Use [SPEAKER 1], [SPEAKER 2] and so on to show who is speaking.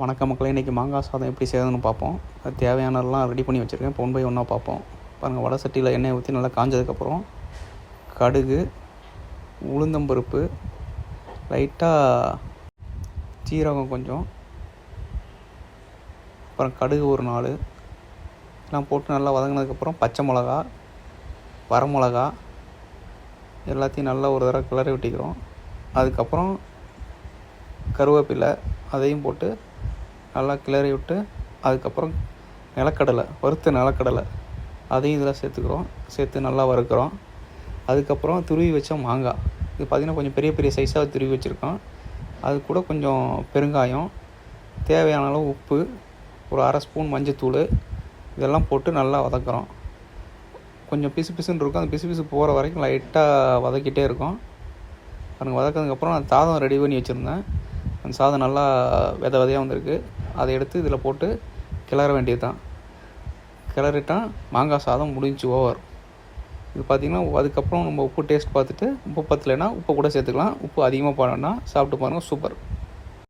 [SPEAKER 1] வணக்க மக்களே இன்றைக்கி மாங்காய் சாதம் எப்படி செய்யறதுன்னு பார்ப்போம். அது தேவையானதெல்லாம் ரெடி பண்ணி வச்சுருக்கேன். பொன் பை ஒன்றா பார்ப்போம். பாருங்கள் வடை சட்டியில் எண்ணெய் ஊற்றி நல்லா காஞ்சதுக்கப்புறம் கடுகு உளுந்தம்பருப்பு லைட்டாக சீரகம் கொஞ்சம் அப்புறம் கடுகு ஒரு நாலு எல்லாம் போட்டு நல்லா வதங்கினதுக்கப்புறம் பச்சை மிளகா வரமிளகா எல்லாத்தையும் நல்லா ஒரு தடவை கிளறி விட்டிக்கிறோம். அதுக்கப்புறம் கருவேப்பிலை அதையும் போட்டு நல்லா கிளறி விட்டு அதுக்கப்புறம் நிலக்கடலை வறுத்த நிலக்கடலை அதையும் இதில் சேர்த்துக்கிறோம். சேர்த்து நல்லா வறுக்கிறோம். அதுக்கப்புறம் துருவி வச்ச மாங்காய். இது பார்த்திங்கன்னா கொஞ்சம் பெரிய பெரிய சைஸாக துருவி வச்சுருக்கோம். அது கூட கொஞ்சம் பெருங்காயம் தேவையான அளவு உப்பு ஒரு அரை ஸ்பூன் மஞ்சத்தூள் இதெல்லாம் போட்டு நல்லா வதக்குறோம். கொஞ்சம் பிசு பிசுன்னு இருக்கும். அந்த பிசு பிசு போகிற வரைக்கும் லைட்டாக வதக்கிட்டே இருக்கும். பாருங்க வதக்கினதுக்கப்புறம் நான் சாதம் ரெடி பண்ணி வச்சுருந்தேன். அந்த சாதம் நல்லா வித விதையாக வந்திருக்கு. அதை எடுத்து இதில் போட்டு கிளற வேண்டியது தான் கிளறிட்டால் மாங்காய் சாதம் முடிஞ்சு ஓவர் இது பார்த்திங்கன்னா அதுக்கப்புறம் நம்ம உப்பு டேஸ்ட் பார்த்துட்டு உப்பு பத்தலைன்னா உப்பு கூட சேர்த்துக்கலாம். உப்பு அதிகமாக போடணும்னா சாப்பிட்டு பாருங்கள் சூப்பர்